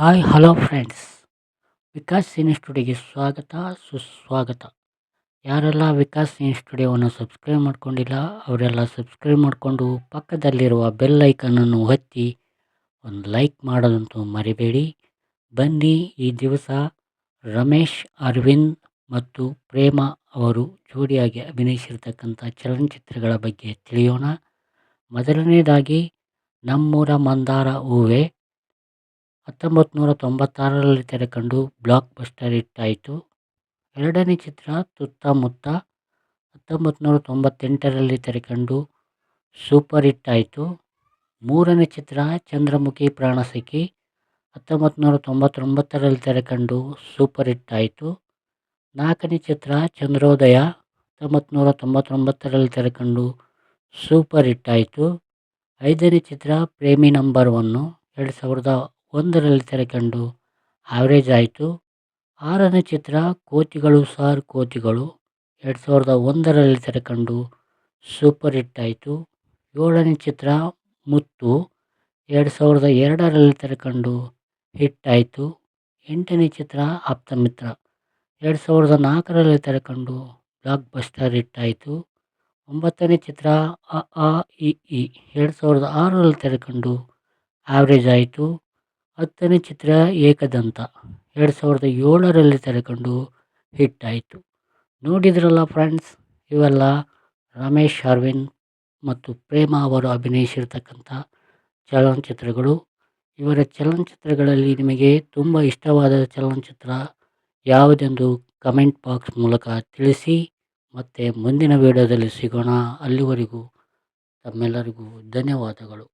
Hi hello friends Vikas cine ಸ್ಟುಡಿಯೋಗೆ ಸ್ವಾಗತ, ಸುಸ್ವಾಗತ. ಯಾರೆಲ್ಲ ವಿಕಾಸ್ ಸಿನಿ ಸ್ಟುಡಿಯೋವನ್ನು ಸಬ್ಸ್ಕ್ರೈಬ್ ಮಾಡ್ಕೊಂಡಿಲ್ಲ, ಅವರೆಲ್ಲ ಸಬ್ಸ್ಕ್ರೈಬ್ ಮಾಡಿಕೊಂಡು ಪಕ್ಕದಲ್ಲಿರುವ ಬೆಲ್ ಐಕನನ್ನು ಒತ್ತಿ, ಒಂದು ಲೈಕ್ ಮಾಡೋದಂತೂ ಮರಿಬೇಡಿ. ಬನ್ನಿ, ಈ ದಿವಸ ರಮೇಶ್, ಅರವಿಂದ್ ಮತ್ತು ಪ್ರೇಮ ಅವರು ಜೋಡಿಯಾಗಿ ಅಭಿನಯಿಸಿರ್ತಕ್ಕಂಥ ಚಲನಚಿತ್ರಗಳ ಬಗ್ಗೆ ತಿಳಿಯೋಣ. ಮೊದಲನೇದಾಗಿ, ನಮ್ಮೂರ ಮಂದಾರ ಹೂವೆ. ಹತ್ತೊಂಬತ್ತು ನೂರ ತೊಂಬತ್ತಾರರಲ್ಲಿ ತೆರೆಕಂಡು ಬ್ಲಾಕ್ ಬಸ್ಟರ್ ಹಿಟ್ ಆಯಿತು ಎರಡನೇ ಚಿತ್ರ ಸುತ್ತಮುತ್ತ ಹತ್ತೊಂಬತ್ತು ನೂರ ತೊಂಬತ್ತೆಂಟರಲ್ಲಿ ತೆರೆಕಂಡು ಸೂಪರ್ ಹಿಟ್ ಆಯಿತು ಮೂರನೇ ಚಿತ್ರ ಚಂದ್ರಮುಖಿ ಪ್ರಾಣಸಖಿ ಹತ್ತೊಂಬತ್ತು ನೂರ ತೊಂಬತ್ತೊಂಬತ್ತರಲ್ಲಿ ತೆರೆಕಂಡು ಸೂಪರ್ ಹಿಟ್ ಆಯಿತು ನಾಲ್ಕನೇ ಚಿತ್ರ ಚಂದ್ರೋದಯ ಹತ್ತೊಂಬತ್ತು ನೂರ ತೊಂಬತ್ತೊಂಬತ್ತರಲ್ಲಿ ತೆರೆಕಂಡು ಸೂಪರ್ ಹಿಟ್ ಆಯಿತು ಐದನೇ ಚಿತ್ರ ಪ್ರೇಮಿ ನಂಬರ್ ಒನ್ನು, ಎರಡು ಸಾವಿರದ ಒಂದರಲ್ಲಿ ತೆರೆಕಂಡು ಆವ್ರೇಜ್ ಆಯಿತು. ಆರನೇ ಚಿತ್ರ ಕೋತಿಗಳು ಸಾರ್ ಕೋತಿಗಳು. ಎರಡು ಸಾವಿರದ ಒಂದರಲ್ಲಿ ತೆರೆಕಂಡು ಸೂಪರ್ ಹಿಟ್ ಆಯಿತು. ಏಳನೇ ಚಿತ್ರ ಮುತ್ತು. ಎರಡು ಸಾವಿರದ ಎರಡರಲ್ಲಿ ತೆರೆಕಂಡು ಹಿಟ್ ಆಯಿತು. ಎಂಟನೇ ಚಿತ್ರ ಆಪ್ತಮಿತ್ರ. ಎರಡು ಸಾವಿರದ ನಾಲ್ಕರಲ್ಲಿ ತೆರೆಕಂಡು ಬ್ಲಾಕ್ ಬಸ್ಟರ್ ಹಿಟ್ ಆಯಿತು. ಒಂಬತ್ತನೇ ಚಿತ್ರ ಅ, ಆ, ಇ ಇ. ಎರಡು ಸಾವಿರದ ಆರರಲ್ಲಿ ತೆರೆಕಂಡು ಆವ್ರೇಜ್ ಆಯಿತು. ಹತ್ತನೇ ಚಿತ್ರ ಏಕದಂತ. ಎರಡು ಸಾವಿರದ ಏಳರಲ್ಲಿ ತೆರೆಕೊಂಡು ಹಿಟ್ ಆಯಿತು ನೋಡಿದ್ರಲ್ಲ ಫ್ರೆಂಡ್ಸ್, ಇವೆಲ್ಲ ರಮೇಶ್, ಅರವಿಂದ್ ಮತ್ತು ಪ್ರೇಮ ಅವರು ಅಭಿನಯಿಸಿರ್ತಕ್ಕಂಥ ಚಲನಚಿತ್ರಗಳು. ಇವರ ಚಲನಚಿತ್ರಗಳಲ್ಲಿ ನಿಮಗೆ ತುಂಬ ಇಷ್ಟವಾದ ಚಲನಚಿತ್ರ ಯಾವುದೆಂದು ಕಮೆಂಟ್ ಬಾಕ್ಸ್ ಮೂಲಕ ತಿಳಿಸಿ, ಮತ್ತು ಮುಂದಿನ ವಿಡಿಯೋದಲ್ಲಿ ಸಿಗೋಣ. ಅಲ್ಲಿವರೆಗೂ ತಮ್ಮೆಲ್ಲರಿಗೂ ಧನ್ಯವಾದಗಳು.